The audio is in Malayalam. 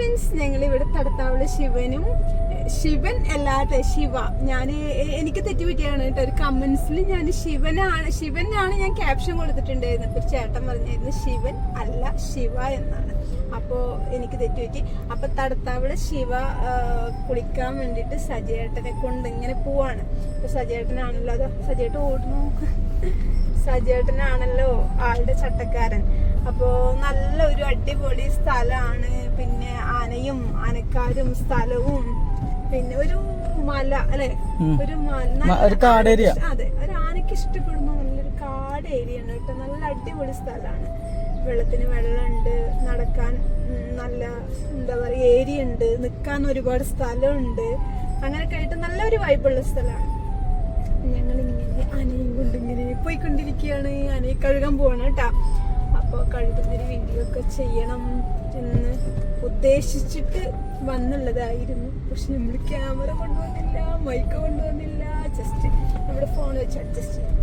ഫ്രണ്ട്സ് ഞങ്ങൾ ഇവിടെ തടത്താവുള്ള ശിവനും ശിവൻ അല്ലാതെ ശിവ. ഞാൻ എനിക്ക് തെറ്റുപറ്റിയാണ് കേട്ടോ. ഒരു കമന്റ്സിൽ ഞാൻ ശിവനാണ് ശിവനാണ് ഞാൻ ക്യാപ്ഷൻ കൊടുത്തിട്ടുണ്ടായിരുന്നു. ഒരു ചേട്ടൻ പറഞ്ഞായിരുന്നു ശിവൻ അല്ല ശിവ എന്നാണ്. അപ്പോൾ എനിക്ക് തെറ്റുപറ്റി. അപ്പോൾ തടത്താവിടെ ശിവ കുളിക്കാൻ വേണ്ടിയിട്ട് സജയേട്ടനെ കൊണ്ട് ഇങ്ങനെ പോവാണ്. അപ്പൊ സജയേട്ടനാണല്ലോ അത് സജയേട്ടൻ ഓടുന്നു? സജേട്ടനാണല്ലോ ആളുടെ ചട്ടക്കാരൻ. അപ്പോ നല്ല ഒരു അടിപൊളി സ്ഥലമാണ് പിന്നെ ആനയും ആനക്കാരും സ്ഥലവും. പിന്നെ ഒരു മല അല്ലെ? ഒരു ഒരു കാട് ഏരിയ. അതെ. ഒരു ആനയ്ക്ക് ഇഷ്ടപ്പെടുന്ന നല്ലൊരു കാട് ഏരിയ ആണ് കേട്ടോ. നല്ല അടിപൊളി സ്ഥലമാണ് വെള്ളത്തിന് വെള്ളമുണ്ട് നടക്കാൻ നല്ല എന്താ പറയുക ഏരിയ ഉണ്ട് നിൽക്കാൻ ഒരുപാട് സ്ഥലമുണ്ട്. അങ്ങനെയൊക്കെ ആയിട്ട് നല്ലൊരു വൈബുള്ള സ്ഥലമാണ് ഞങ്ങൾ ഇങ്ങനെ അനയും കൊണ്ട് ഇങ്ങനെ പോയിക്കൊണ്ടിരിക്കുകയാണ്. അനയെ കഴുകാൻ പോവാണ് കേട്ടാ. അപ്പോൾ കഴുകുന്നൊരു വീഡിയോ ഒക്കെ ചെയ്യണം എന്ന് ഉദ്ദേശിച്ചിട്ട് വന്നുള്ളതായിരുന്നു. പക്ഷെ നമ്മൾ ക്യാമറ കൊണ്ടുവന്നില്ല മൈക്ക് കൊണ്ടുവന്നില്ല ജസ്റ്റ് നമ്മുടെ ഫോൺ വെച്ച് അഡ്ജസ്റ്റ് ചെയ്യാം